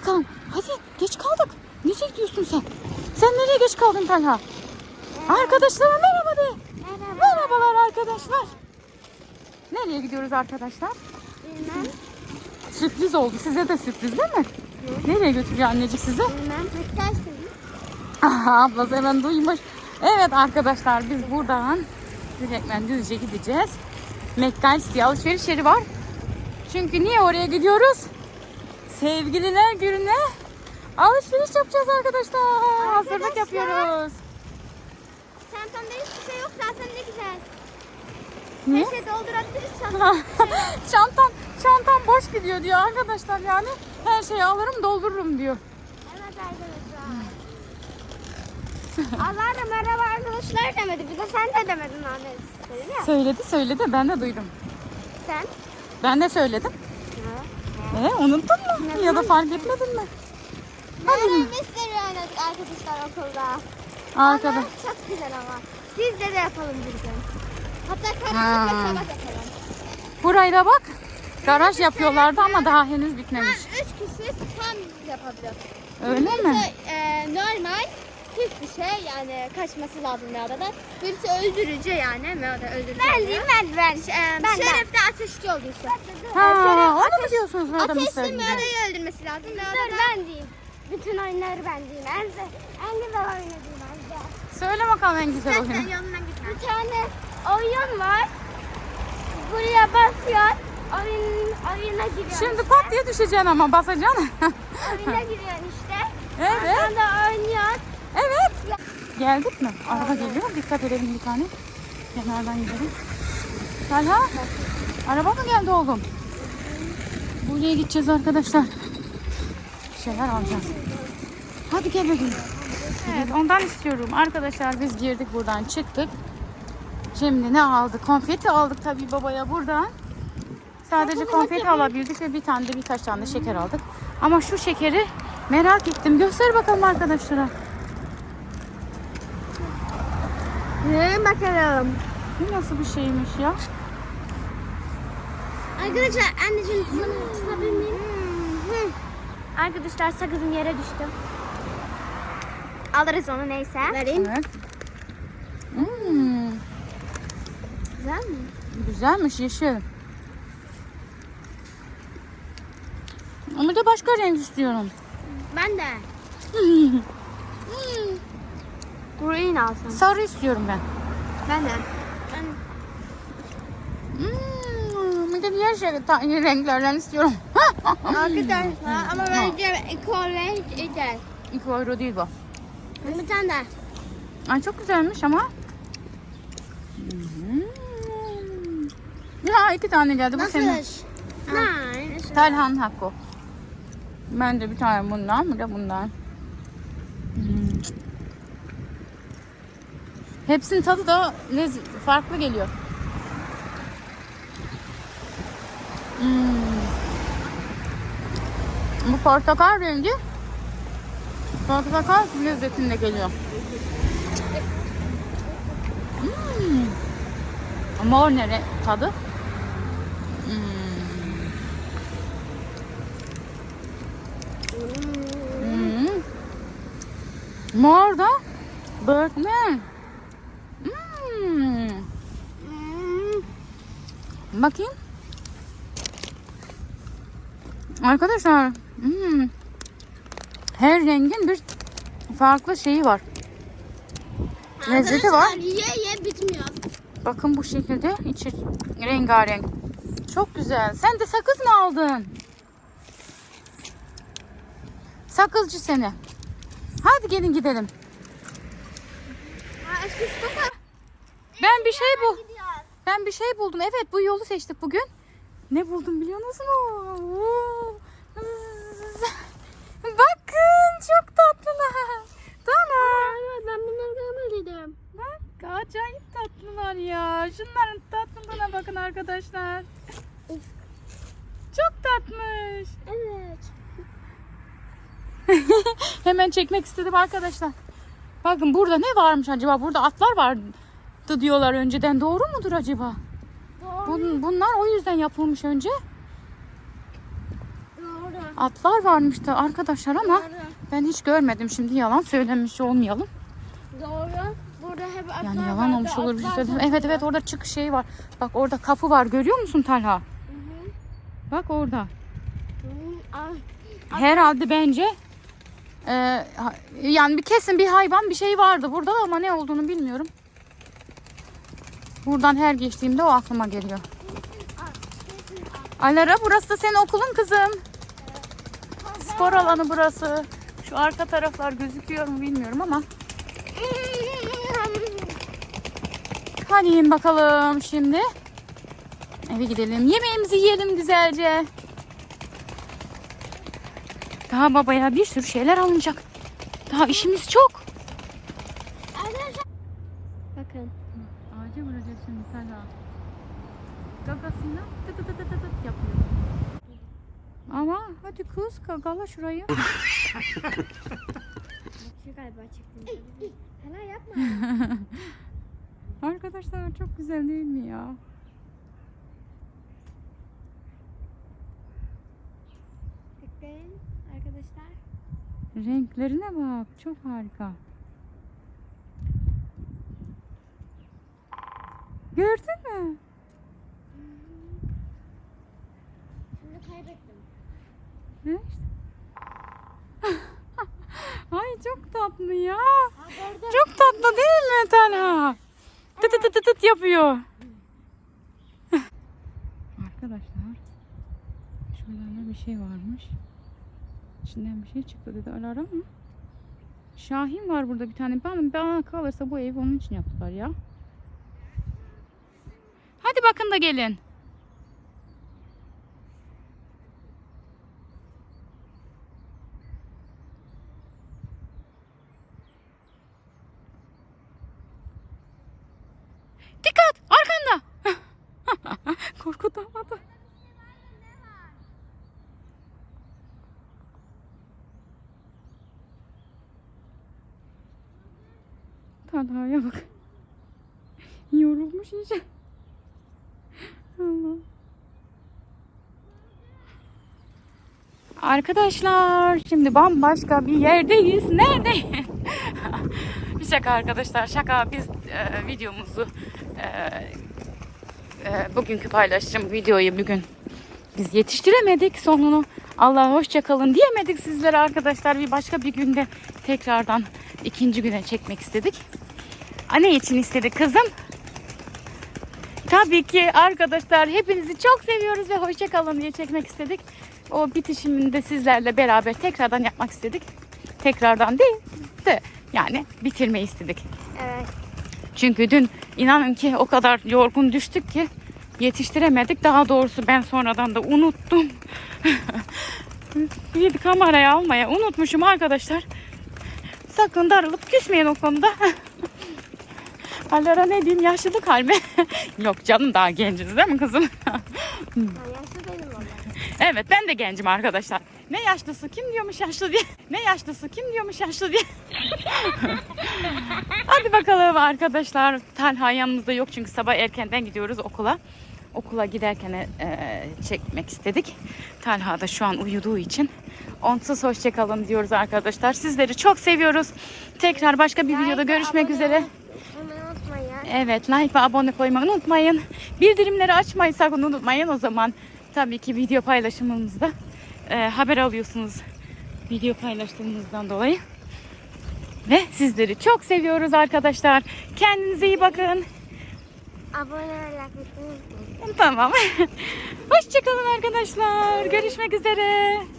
bakalım. Hadi geç kaldık. Nereye gidiyorsun sen? Sen nereye geç kaldın Talha? Arkadaşlara merhaba de. Merhabalar arkadaşlar. Nereye gidiyoruz arkadaşlar? Bilmem. Sürpriz oldu. Size de sürpriz değil mi? Nereye götürüyor annecik sizi? Bilmem. Aha, ablası hemen duymuş. Evet arkadaşlar biz buradan direktmen düzce gideceğiz. McDonald's diye alışveriş yeri var. Çünkü niye oraya gidiyoruz? Sevgililer gününe alışveriş yapacağız arkadaşlar. Hazırlık Arkadaşlar. yapıyoruz. Çantamda hiçbir şey yok zaten ne güzel. Niye? Her şey doldurabiliriz çantamda. çantam, çantam boş gidiyor diyor arkadaşlar yani. Her şeyi alırım doldururum diyor. evet arkadaşlar. Allah da merhaba arkadaşlar demedi. Bir de sen de demedin Ahmet. Söyledi söyledi ben de duydum. Sen? Ben de söyledim. Ha. E, unuttun mu? Ya da fark etmedin mi? Hadi. Öğrenmesi arkadaşlar okulda. Arkada. Ama çok güzel ama. Sizle de yapalım bir gün. Hatta Ha. karanlık ve sabah yapalım. Burayı da bak. Garaj yapıyorlardı ama daha henüz bitmemiş. Ha, üç kişi tam yapabilir. Öyle mi? Birisi e, normal tek bir şey yani kaçması lazım adada. Birisi öldürücü yani Meoda öldürücü. Ben diyeyim ben ben. E, ben Şeref de ateşçi oldu işte. Ha, Ateş- diyorsunuz Meoda Ateşli? Meoda'yı öldürmesi lazım. Dur ben diyeyim. Bütün oyunları ben diyeyim. En, en güzel oyunu diyeyim bence. Söyle bakalım en güzel oyunu. Bir tane oyun var. Buraya basıyor. Oyun, oyuna giriyor. Şimdi işte. pat diye düşeceksin ama basacaksın. Oyuna giriyorsun işte. evet. Sonra oynuyor. Evet. Geldik mi? Araba geliyor. Dikkat edelim bir tane. Kenardan gidelim. Talha. Araba mı geldi oğlum? Buraya gideceğiz arkadaşlar. Bir şeyler alacağız. Hadi gel bebeğim. Evet ondan istiyorum. Arkadaşlar biz girdik buradan çıktık. Şimdi ne aldık? Konfeti aldık tabii babaya buradan. Sadece konfeti alabildik ve bir tane de birkaç tane de şeker aldık. Ama şu şekeri merak ettim. Göster bakalım arkadaşlara. Ne bakalım. Bu nasıl bir şeymiş ya? Arkadaşlar anneciğim sana tutabilir miyim? Arkadaşlar sakızım yere düştü. Alırız onu neyse. Vereyim. Evet. Hmm, Güzel mi? güzelmiş yeşil. Ama da başka renk istiyorum. Ben de. Green alsam. Sarı istiyorum ben. Ben de. Hmm, bir de diğer şey, ta- renklerden istiyorum. Arkadaşlar ama bence ekol renk gider. 2 euro değil bu. Bir tane daha. Ay çok güzelmiş ama. Hmm. Ya iki tane geldi bu senin. Nein. Talhan hakkı. Ben de bir tane bundan, bir de bundan. Hmm. Hepsinin tadı da lez- farklı geliyor. Hmm. Bu portakal rengi portakal lezzetinde geliyor. Hmm. Mor nere tadı? Hmm. Hmm. Mor da böğürtlen. Hmm. Bakayım. Arkadaşlar hmm. her rengin bir farklı şeyi var. Lezzeti var. Ye ye bitmiyor. Bakın bu şekilde içi rengarenk. Çok güzel. Sen de sakız mı aldın? Sakızcı seni. Hadi gelin gidelim. Ben bir şey bul. Ben bir şey buldum. Evet bu yolu seçtik bugün. Ne buldum biliyor musunuz? Bakın çok tatlılar. Tamam. Ben bunları görmeliydim. Bak acayip tatlılar ya. Şunların tatlılığına bakın arkadaşlar. Çok tatmış. Evet. Hemen çekmek istedim arkadaşlar. Bakın burada ne varmış acaba? Burada atlar vardı diyorlar önceden. Doğru mudur acaba? Doğru. Bun- bunlar o yüzden yapılmış önce. Doğru. Atlar varmış da arkadaşlar ama ben hiç görmedim. Şimdi yalan söylemiş olmayalım. Doğru. Burada hep atlar Yani yalan vardı, olmuş olur. atlar vardı. Evet evet orada çıkış şeyi var. Bak orada kapı var görüyor musun Talha? Hı hı. Bak orada. Hı, ah, Herhalde bence e, yani bir kesin bir hayvan bir şey vardı burada ama ne olduğunu bilmiyorum. Buradan her geçtiğimde o aklıma geliyor. Alara burası da senin okulun kızım. Spor alanı burası. Şu arka taraflar gözüküyor mu bilmiyorum ama. Hadi in bakalım şimdi. Eve gidelim. Yemeğimizi yiyelim güzelce. Daha babaya bir sürü şeyler alınacak. Daha işimiz çok. Bakın. Ağaca vuracağız şimdi Talha. Gagasıyla tıt tıt tıt tıt tıt yapıyor. Ama hadi kız gagala şurayı. Şu galiba çıktı. Hala yapma. Arkadaşlar çok güzel değil mi ya? Tıklayın arkadaşlar. Renklerine bak. Çok harika. Gördün mü? Şimdi kaybettim. Ne işte? Ay çok tatlı ya. Ha. Çok tatlı değil mi Talha? Tıt tıt tıt tıt yapıyor. Arkadaşlar şuralarda bir şey varmış. İçinden bir şey çıktı dedi Alara mı? Şahin var burada bir tane. Bana, bana kalırsa bu ev onun için yaptılar ya. Bakın da gelin. Dikkat! Arkanda! Korkutamadı. Talha'ya bak. Yorulmuş iyice. Allah. Arkadaşlar şimdi bambaşka bir yerdeyiz. Neredeyiz? bir şaka arkadaşlar şaka. Biz e, videomuzu e, e, bugünkü paylaşacağım videoyu bugün biz yetiştiremedik sonunu. Allah hoşça kalın diyemedik sizlere arkadaşlar. Bir başka bir günde tekrardan ikinci güne çekmek istedik. Anne için istedik kızım. Tabii ki arkadaşlar hepinizi çok seviyoruz ve hoşça kalın diye çekmek istedik. O bitişimini de sizlerle beraber tekrardan yapmak istedik. Tekrardan değil de yani bitirmeyi istedik. Evet. Çünkü dün inanın ki o kadar yorgun düştük ki yetiştiremedik. Daha doğrusu ben sonradan da unuttum. bir kameraya almaya unutmuşum arkadaşlar. Sakın darılıp küsmeyin o konuda. Alara ne diyeyim yaşlılık hal mi? Yok canım daha genciz değil mi kızım? Yaşlı değilim. Evet ben de gencim arkadaşlar. Ne yaşlısı kim diyormuş yaşlı diye. Ne yaşlısı kim diyormuş yaşlı diye. Hadi bakalım arkadaşlar. Talha yanımızda yok çünkü sabah erkenden gidiyoruz okula. Okula giderken e, çekmek istedik. Talha da şu an uyuduğu için onsuz hoşçakalın diyoruz arkadaşlar. Sizleri çok seviyoruz. Tekrar başka bir videoda Like ve görüşmek abone üzere. Evet like ve abone koymayı unutmayın. Bildirimleri açmayı sakın unutmayın. O zaman tabii ki video paylaşımımızda e, haber alıyorsunuz video paylaştığımızdan dolayı. Ve sizleri çok seviyoruz arkadaşlar. Kendinize iyi bakın. Abone unutmayın. Tamam. Hoşçakalın arkadaşlar. Görüşmek üzere.